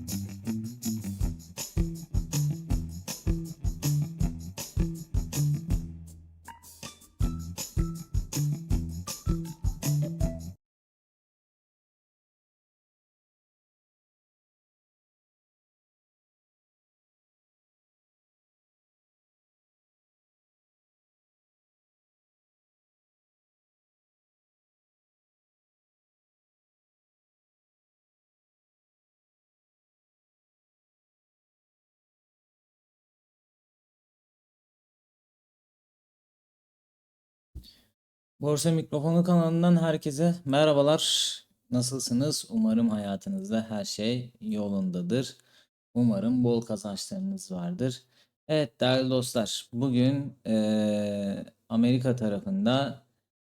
Mm-hmm. Borsa Mikrofonu kanalından herkese merhabalar. Nasılsınız? Umarım hayatınızda her şey yolundadır. Umarım bol kazançlarınız vardır. Evet değerli dostlar, bugün eee, Amerika tarafında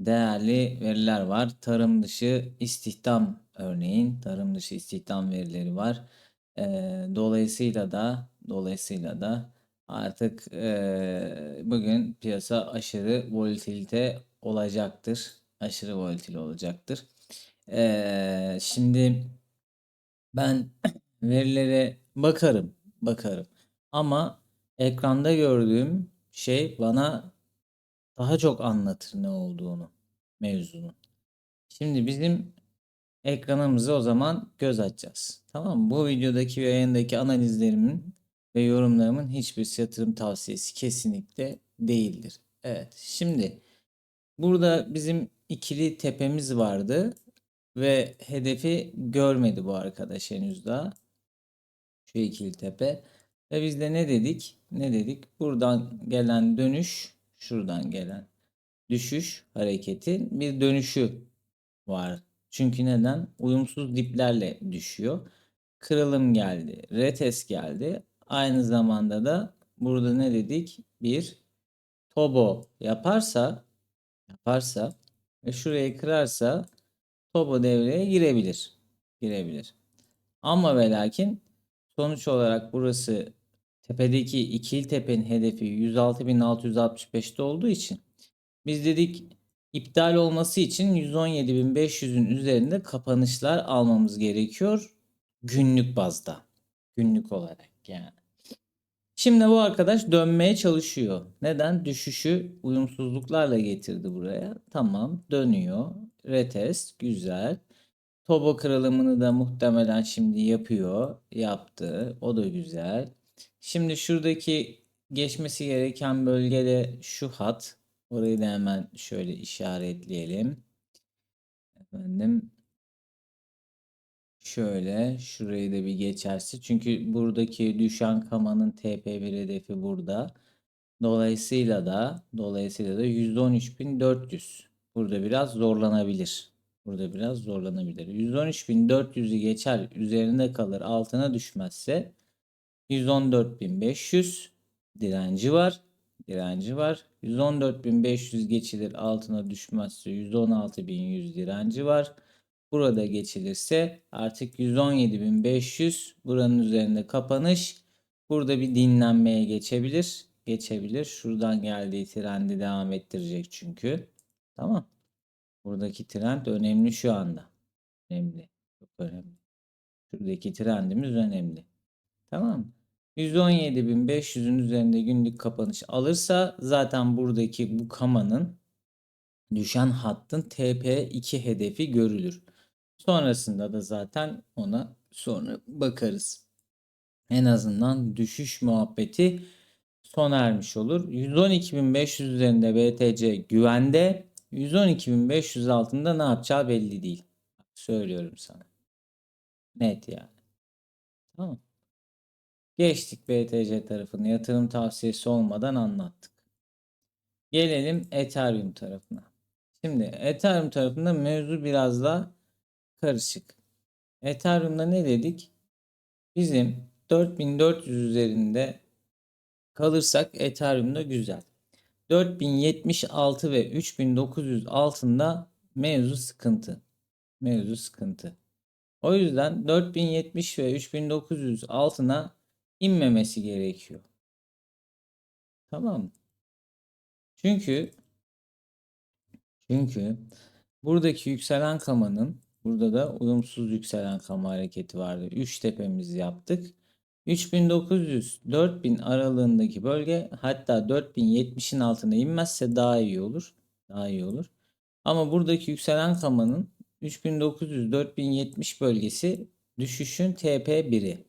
değerli veriler var. Tarım dışı istihdam örneğin, tarım dışı istihdam verileri var. Eee, dolayısıyla da dolayısıyla da Artık eee, bugün piyasa aşırı volatilite olacaktır. Aşırı volatil olacaktır. Eee, şimdi ben verilere bakarım, bakarım. Ama ekranda gördüğüm şey bana daha çok anlatır ne olduğunu, mevzunun. Şimdi bizim ekranımıza o zaman göz açacağız. Tamam mı? Bu videodaki ve yayındaki analizlerimin ve yorumlarımın hiçbir yatırım tavsiyesi kesinlikle değildir. Evet, şimdi burada bizim ikili tepemiz vardı ve hedefi görmedi bu arkadaş henüz daha. Şu ikili tepe. Ve biz de ne dedik? Ne dedik? Buradan gelen dönüş, şuradan gelen düşüş hareketin bir dönüşü var. Çünkü neden? Uyumsuz diplerle düşüyor. Kırılım geldi, retest geldi. Aynı zamanda da burada ne dedik? Bir tobo yaparsa yaparsa ve şurayı kırarsa tobo devreye girebilir. Girebilir. Ama ve lakin sonuç olarak burası tepedeki ikili tepenin hedefi 106.665'te olduğu için biz dedik iptal olması için 117.500'ün üzerinde kapanışlar almamız gerekiyor günlük bazda. Günlük olarak yani. Şimdi bu arkadaş dönmeye çalışıyor. Neden? Düşüşü uyumsuzluklarla getirdi buraya. Tamam dönüyor. Retest güzel. Tobo kırılımını da muhtemelen şimdi yapıyor. Yaptı. O da güzel. Şimdi şuradaki geçmesi gereken bölgede şu hat. Orayı da hemen şöyle işaretleyelim. Efendim Şöyle şurayı da bir geçerse. Çünkü buradaki düşen kamanın TP1 hedefi burada. Dolayısıyla da dolayısıyla da 113.400. Burada biraz zorlanabilir. Burada biraz zorlanabilir. 113.400'ü geçer üzerinde kalır altına düşmezse 114.500 direnci var. Direnci var. 114.500 geçilir altına düşmezse 116.100 direnci var. Burada geçilirse artık 117.500 buranın üzerinde kapanış. Burada bir dinlenmeye geçebilir. Geçebilir. Şuradan geldiği trendi devam ettirecek çünkü. Tamam. Buradaki trend önemli şu anda. Önemli. Çok önemli. Şuradaki trendimiz önemli. Tamam. 117.500'ün üzerinde günlük kapanış alırsa zaten buradaki bu kamanın düşen hattın TP2 hedefi görülür. Sonrasında da zaten ona sonra bakarız. En azından düşüş muhabbeti sona ermiş olur. 112.500 üzerinde BTC güvende. 112.500 altında ne yapacağı belli değil. Söylüyorum sana. Net yani. Tamam. Geçtik BTC tarafını. Yatırım tavsiyesi olmadan anlattık. Gelelim Ethereum tarafına. Şimdi Ethereum tarafında mevzu biraz da karışık. Ethereum'da ne dedik? Bizim 4400 üzerinde kalırsak Ethereum'da güzel. 4076 ve 3900 altında mevzu sıkıntı. Mevzu sıkıntı. O yüzden 4070 ve 3900 altına inmemesi gerekiyor. Tamam? Çünkü çünkü buradaki yükselen kamanın Burada da uyumsuz yükselen kama hareketi vardı. 3 tepemizi yaptık. 3900-4000 aralığındaki bölge hatta 4070'in altına inmezse daha iyi olur. Daha iyi olur. Ama buradaki yükselen kamanın 3900-4070 bölgesi düşüşün TP1'i.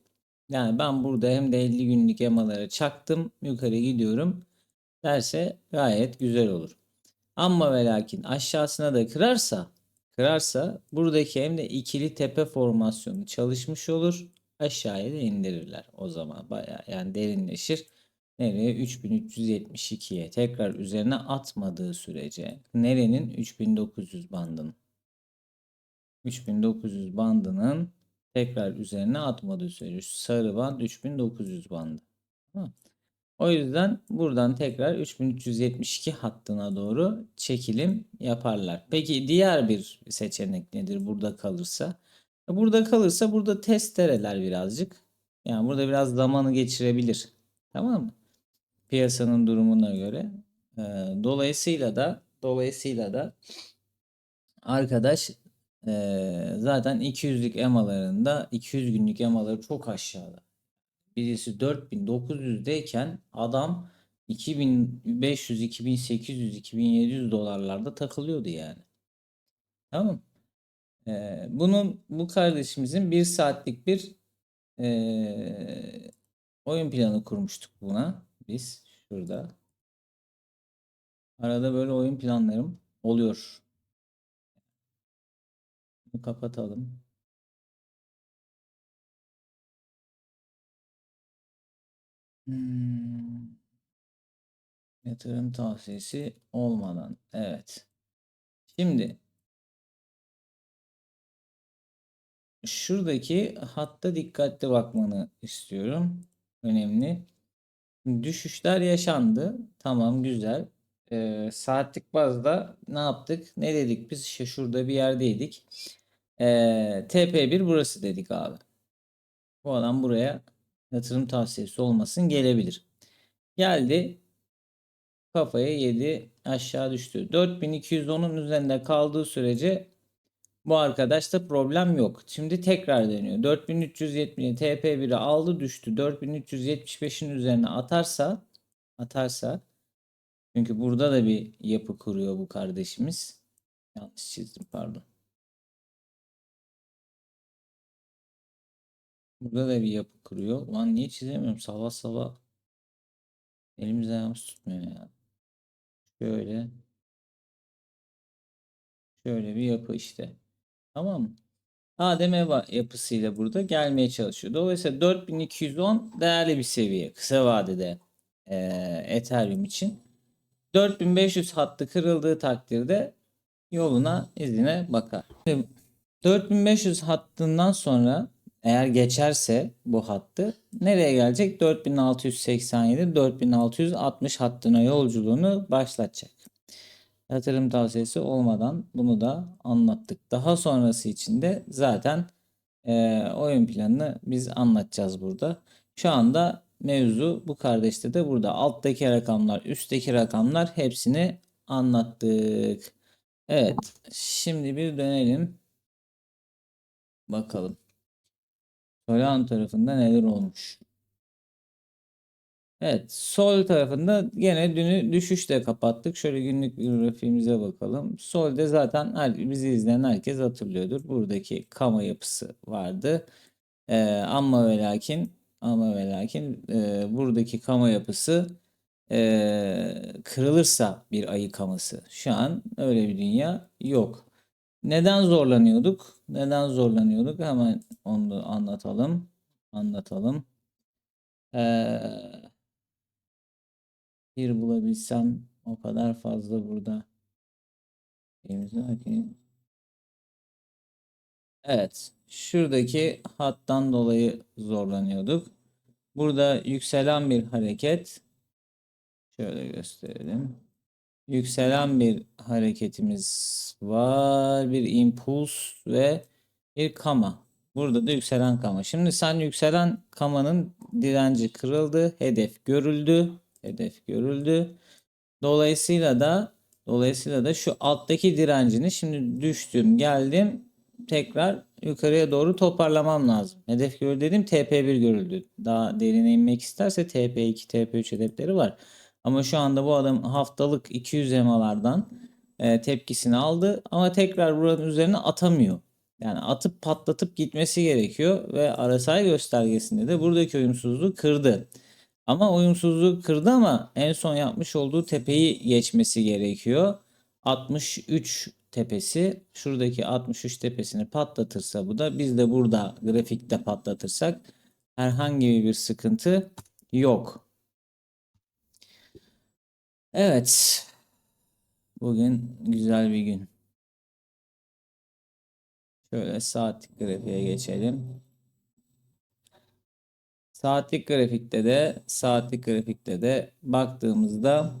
Yani ben burada hem de 50 günlük emaları çaktım yukarı gidiyorum derse gayet güzel olur. Ama ve lakin aşağısına da kırarsa kırarsa buradaki hem de ikili tepe formasyonu çalışmış olur. Aşağıya da indirirler. O zaman bayağı yani derinleşir. Nereye? 3372'ye tekrar üzerine atmadığı sürece nerenin 3900 bandının 3900 bandının tekrar üzerine atmadığı sürece sarı band 3900 bandı. Tamam. O yüzden buradan tekrar 3372 hattına doğru çekilim yaparlar. Peki diğer bir seçenek nedir burada kalırsa? Burada kalırsa burada testereler birazcık. Yani burada biraz zamanı geçirebilir. Tamam mı? Piyasanın durumuna göre. Ee, dolayısıyla da dolayısıyla da arkadaş ee, zaten 200'lük emalarında 200 günlük emaları çok aşağıda. Birisi 4900'deyken adam 2500, 2800, 2700 dolarlarda takılıyordu yani. Tamam. Ee, bunun bu kardeşimizin bir saatlik bir ee, oyun planı kurmuştuk buna biz şurada. Arada böyle oyun planlarım oluyor. Bunu kapatalım. Hmm. Yatırım tavsiyesi olmadan. Evet. Şimdi şuradaki hatta dikkatli bakmanı istiyorum. Önemli. Düşüşler yaşandı. Tamam güzel. Ee, saatlik bazda ne yaptık? Ne dedik biz? İşte şurada bir yerdeydik. Ee, TP1 burası dedik abi. Bu adam buraya yatırım tavsiyesi olmasın gelebilir. Geldi kafaya yedi aşağı düştü. 4210'un üzerinde kaldığı sürece bu arkadaşta problem yok. Şimdi tekrar deniyor. 4370 TP1'i aldı düştü. 4375'in üzerine atarsa atarsa çünkü burada da bir yapı kuruyor bu kardeşimiz. Yanlış çizdim pardon. Burada da bir yapı kuruyor. Ulan niye çizemiyorum? Sabah sabah elimiz ayağımız tutmuyor ya. Şöyle. Şöyle bir yapı işte. Tamam mı? Adem Eva yapısıyla burada gelmeye çalışıyor. Dolayısıyla 4210 değerli bir seviye kısa vadede e, Ethereum için. 4500 hattı kırıldığı takdirde yoluna izine bakar. 4500 hattından sonra eğer geçerse bu hattı nereye gelecek? 4687 4660 hattına yolculuğunu başlatacak. Yatırım tavsiyesi olmadan bunu da anlattık. Daha sonrası için de zaten e, oyun planını biz anlatacağız burada. Şu anda mevzu bu kardeşte de burada. Alttaki rakamlar, üstteki rakamlar hepsini anlattık. Evet, şimdi bir dönelim. Bakalım. Solana tarafında neler olmuş? Evet, sol tarafında gene dünü düşüşle kapattık. Şöyle günlük grafiğimize bakalım. Solde zaten her, bizi izleyen herkes hatırlıyordur. Buradaki kama yapısı vardı. Ee, ama ve lakin ama ve lakin e, buradaki kama yapısı e, kırılırsa bir ayı kaması. Şu an öyle bir dünya yok. Neden zorlanıyorduk? Neden zorlanıyorduk? Hemen onu anlatalım. Anlatalım. Ee, bir bulabilsem o kadar fazla burada. Evet. Şuradaki hattan dolayı zorlanıyorduk. Burada yükselen bir hareket. Şöyle gösterelim yükselen bir hareketimiz var. Bir impuls ve bir kama. Burada da yükselen kama. Şimdi sen yükselen kamanın direnci kırıldı. Hedef görüldü. Hedef görüldü. Dolayısıyla da dolayısıyla da şu alttaki direncini şimdi düştüm geldim tekrar yukarıya doğru toparlamam lazım. Hedef görüldü dedim TP1 görüldü. Daha derine inmek isterse TP2, TP3 hedefleri var. Ama şu anda bu adam haftalık 200 EMA'lardan e, tepkisini aldı ama tekrar buranın üzerine atamıyor. Yani atıp patlatıp gitmesi gerekiyor ve RSI göstergesinde de buradaki uyumsuzluğu kırdı. Ama uyumsuzluğu kırdı ama en son yapmış olduğu tepeyi geçmesi gerekiyor. 63 tepesi şuradaki 63 tepesini patlatırsa bu da biz de burada grafikte patlatırsak herhangi bir sıkıntı yok. Evet. Bugün güzel bir gün. Şöyle saatlik grafiğe geçelim. Saatlik grafikte de saatlik grafikte de baktığımızda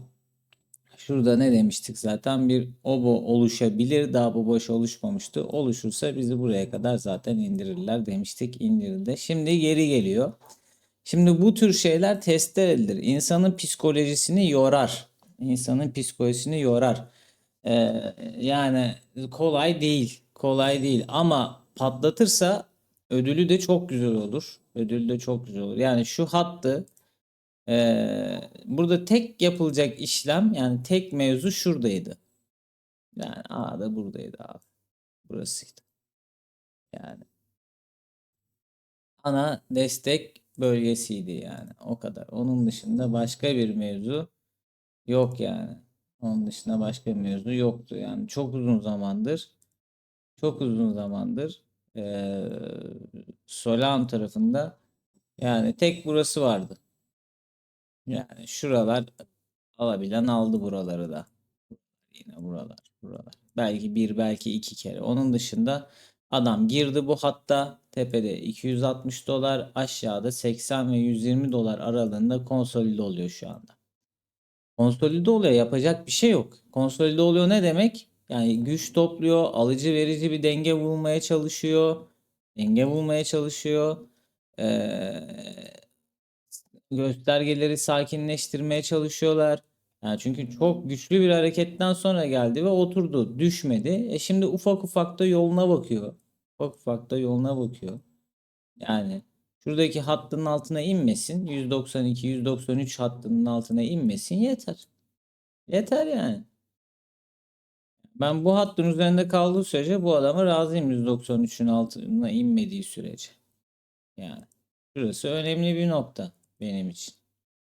şurada ne demiştik zaten bir obo oluşabilir. Daha bu boş oluşmamıştı. Oluşursa bizi buraya kadar zaten indirirler demiştik. İndirildi. Şimdi geri geliyor. Şimdi bu tür şeyler testlerdir. İnsanın psikolojisini yorar. İnsanın psikolojisini yorar. Ee, yani kolay değil. Kolay değil ama patlatırsa ödülü de çok güzel olur. Ödülü de çok güzel olur. Yani şu hattı ee, burada tek yapılacak işlem yani tek mevzu şuradaydı. Yani A da buradaydı abi. Burasıydı. Yani ana destek bölgesiydi yani. O kadar. Onun dışında başka bir mevzu yok yani. Onun dışında başka bir mevzu yoktu. Yani çok uzun zamandır çok uzun zamandır eee Solana tarafında yani tek burası vardı. Yani şuralar alabilen aldı buraları da. Yine buralar, buralar. Belki bir, belki iki kere. Onun dışında adam girdi bu hatta tepede 260 dolar, aşağıda 80 ve 120 dolar aralığında konsolide oluyor şu anda. Konsolide oluyor, yapacak bir şey yok. Konsolide oluyor ne demek? Yani güç topluyor, alıcı verici bir denge bulmaya çalışıyor. Denge bulmaya çalışıyor. Ee, göstergeleri sakinleştirmeye çalışıyorlar. Yani çünkü çok güçlü bir hareketten sonra geldi ve oturdu, düşmedi. E şimdi ufak ufak da yoluna bakıyor. Ufak ufak da yoluna bakıyor. Yani şuradaki hattının altına inmesin. 192, 193 hattının altına inmesin yeter. Yeter yani. Ben bu hattın üzerinde kaldığı sürece bu adama razıyım 193'ün altına inmediği sürece. Yani şurası önemli bir nokta benim için.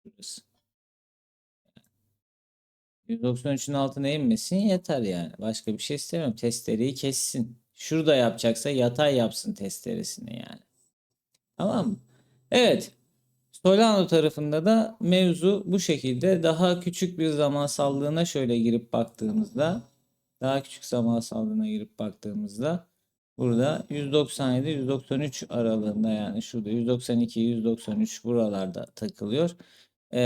Şurası. 193'ün altına inmesin yeter yani. Başka bir şey istemiyorum. Testereyi kessin. Şurada yapacaksa yatay yapsın testeresini yani. Tamam mı? Evet. Solano tarafında da mevzu bu şekilde. Daha küçük bir zamansallığına şöyle girip baktığımızda daha küçük zamansallığına girip baktığımızda burada 197-193 aralığında yani şurada 192-193 buralarda takılıyor. Ee,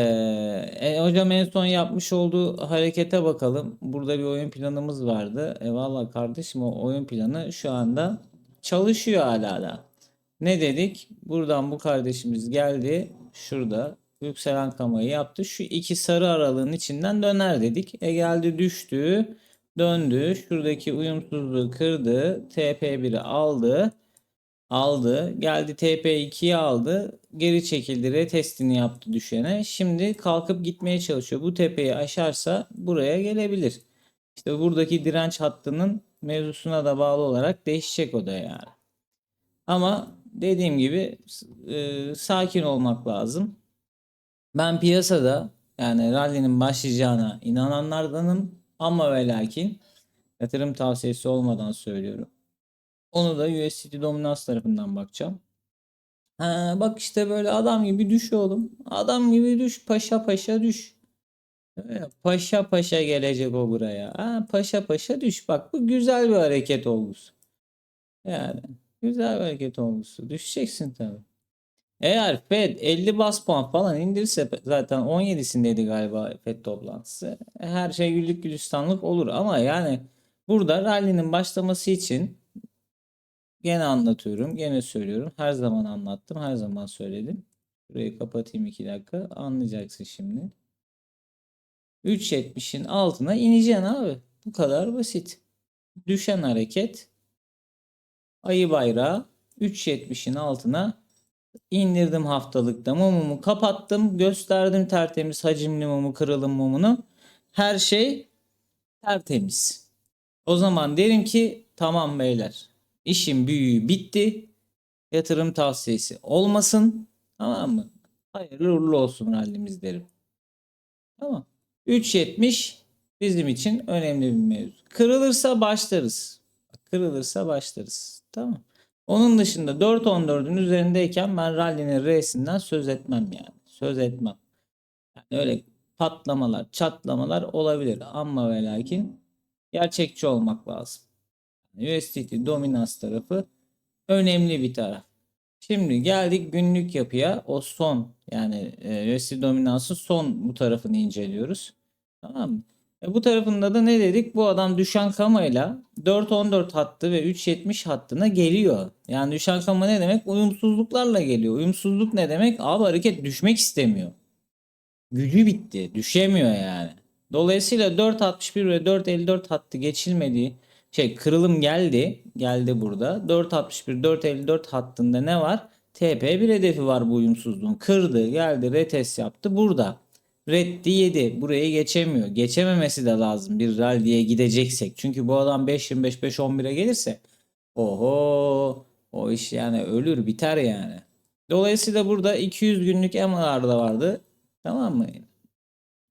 e, hocam en son yapmış olduğu harekete bakalım. Burada bir oyun planımız vardı. E valla kardeşim o oyun planı şu anda çalışıyor hala da. Ne dedik? Buradan bu kardeşimiz geldi. Şurada yükselen kamayı yaptı. Şu iki sarı aralığın içinden döner dedik. E geldi düştü. Döndü. Şuradaki uyumsuzluğu kırdı. TP1'i aldı. Aldı. Geldi TP2'yi aldı. Geri çekildi. Retestini yaptı düşene. Şimdi kalkıp gitmeye çalışıyor. Bu tepeyi aşarsa buraya gelebilir. İşte buradaki direnç hattının mevzusuna da bağlı olarak değişecek o da yani. Ama dediğim gibi e, sakin olmak lazım. Ben piyasada yani rally'nin başlayacağına inananlardanım ama ve lakin yatırım tavsiyesi olmadan söylüyorum. Onu da USDT dominans tarafından bakacağım. Ha, bak işte böyle adam gibi düş oğlum. Adam gibi düş. Paşa paşa düş. Paşa paşa gelecek o buraya. Ha, paşa paşa düş. Bak bu güzel bir hareket olgusu. Yani güzel bir hareket olgusu. Düşeceksin tabii. Eğer Fed 50 bas puan falan indirirse zaten 17'sindeydi galiba Fed toplantısı. Her şey güllük gülistanlık olur ama yani burada rally'nin başlaması için gene anlatıyorum, gene söylüyorum. Her zaman anlattım, her zaman söyledim. Burayı kapatayım 2 dakika. Anlayacaksın şimdi. 3.70'in altına ineceksin abi. Bu kadar basit. Düşen hareket ayı bayrağı 3.70'in altına indirdim haftalıkta mumumu kapattım gösterdim tertemiz hacimli mumu kırılım mumunu her şey tertemiz. O zaman derim ki tamam beyler işin büyüğü bitti yatırım tavsiyesi olmasın tamam mı? Hayırlı uğurlu olsun rallimiz derim. Tamam. 3.70 bizim için önemli bir mevzu. Kırılırsa başlarız. Kırılırsa başlarız. Tamam. Onun dışında 4.14'ün üzerindeyken ben rallinin R'sinden söz etmem yani. Söz etmem. Yani öyle patlamalar, çatlamalar olabilir ama ve lakin gerçekçi olmak lazım. USDT dominans tarafı önemli bir taraf. Şimdi geldik günlük yapıya. O son yani e, USD dominansın son bu tarafını inceliyoruz. Tamam mı? E, bu tarafında da ne dedik? Bu adam düşen kamayla 4.14 hattı ve 3.70 hattına geliyor. Yani düşen kama ne demek? Uyumsuzluklarla geliyor. Uyumsuzluk ne demek? Abi hareket düşmek istemiyor. Gücü bitti. Düşemiyor yani. Dolayısıyla 4.61 ve 4.54 hattı geçilmediği şey kırılım geldi. Geldi burada. 4.61 4.54 hattında ne var? TP bir hedefi var bu uyumsuzluğun. Kırdı, geldi, retest yaptı burada. Reddi yedi. Burayı geçemiyor. Geçememesi de lazım bir rally'ye gideceksek. Çünkü bu adam 5.25 5.11'e gelirse oho o iş yani ölür biter yani. Dolayısıyla burada 200 günlük EMA'lar da vardı. Tamam mı?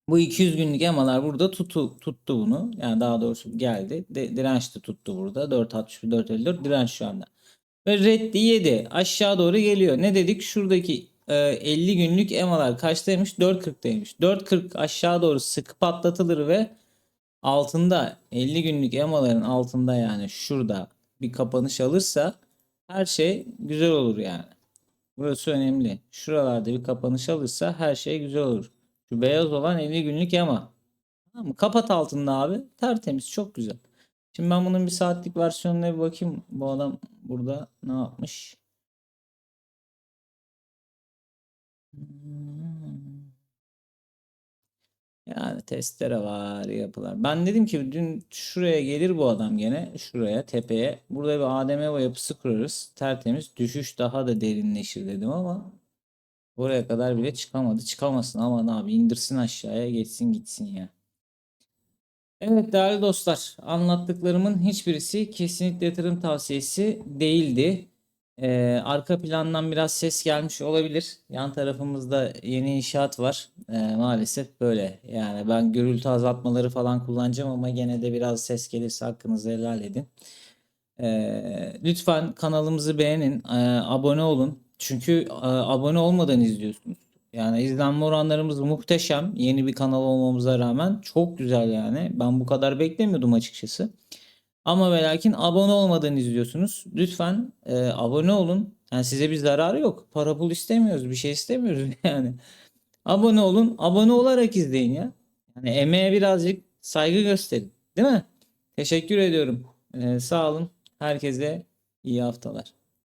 Bu 200 günlük EMA'lar burada tutu, tuttu bunu. Yani daha doğrusu geldi. De, direnç de tuttu burada. 4.61 4.54 direnç şu anda. Ve reddi 7 aşağı doğru geliyor. Ne dedik? Şuradaki 50 günlük EMA'lar kaçtaymış? 4.40'daymış. 4.40 aşağı doğru sıkı patlatılır ve altında 50 günlük EMA'ların altında yani şurada bir kapanış alırsa her şey güzel olur yani. Burası önemli. Şuralarda bir kapanış alırsa her şey güzel olur. Şu beyaz olan 50 günlük EMA. Tamam mı? Kapat altında abi. Tertemiz. Çok güzel. Şimdi ben bunun bir saatlik versiyonuna bir bakayım. Bu adam burada ne yapmış? Yani testere var yapılar. Ben dedim ki dün şuraya gelir bu adam gene. Şuraya tepeye. Burada bir ADM yapısı kurarız. Tertemiz. Düşüş daha da derinleşir dedim ama Oraya kadar bile çıkamadı. Çıkamasın ama abi indirsin aşağıya geçsin gitsin ya. Evet değerli dostlar anlattıklarımın hiçbirisi kesinlikle yatırım tavsiyesi değildi. Ee, arka plandan biraz ses gelmiş olabilir. Yan tarafımızda yeni inşaat var. Ee, maalesef böyle. Yani ben gürültü azaltmaları falan kullanacağım ama gene de biraz ses gelirse hakkınızı helal edin. Ee, lütfen kanalımızı beğenin, e, abone olun. Çünkü e, abone olmadan izliyorsunuz. Yani izlenme oranlarımız muhteşem. Yeni bir kanal olmamıza rağmen çok güzel yani. Ben bu kadar beklemiyordum açıkçası. Ama ve lakin abone olmadan izliyorsunuz. Lütfen e, abone olun. Yani size bir zararı yok. Para pul istemiyoruz. Bir şey istemiyoruz yani. Abone olun. Abone olarak izleyin ya. Yani emeğe birazcık saygı gösterin. Değil mi? Teşekkür ediyorum. E, sağ olun. Herkese iyi haftalar.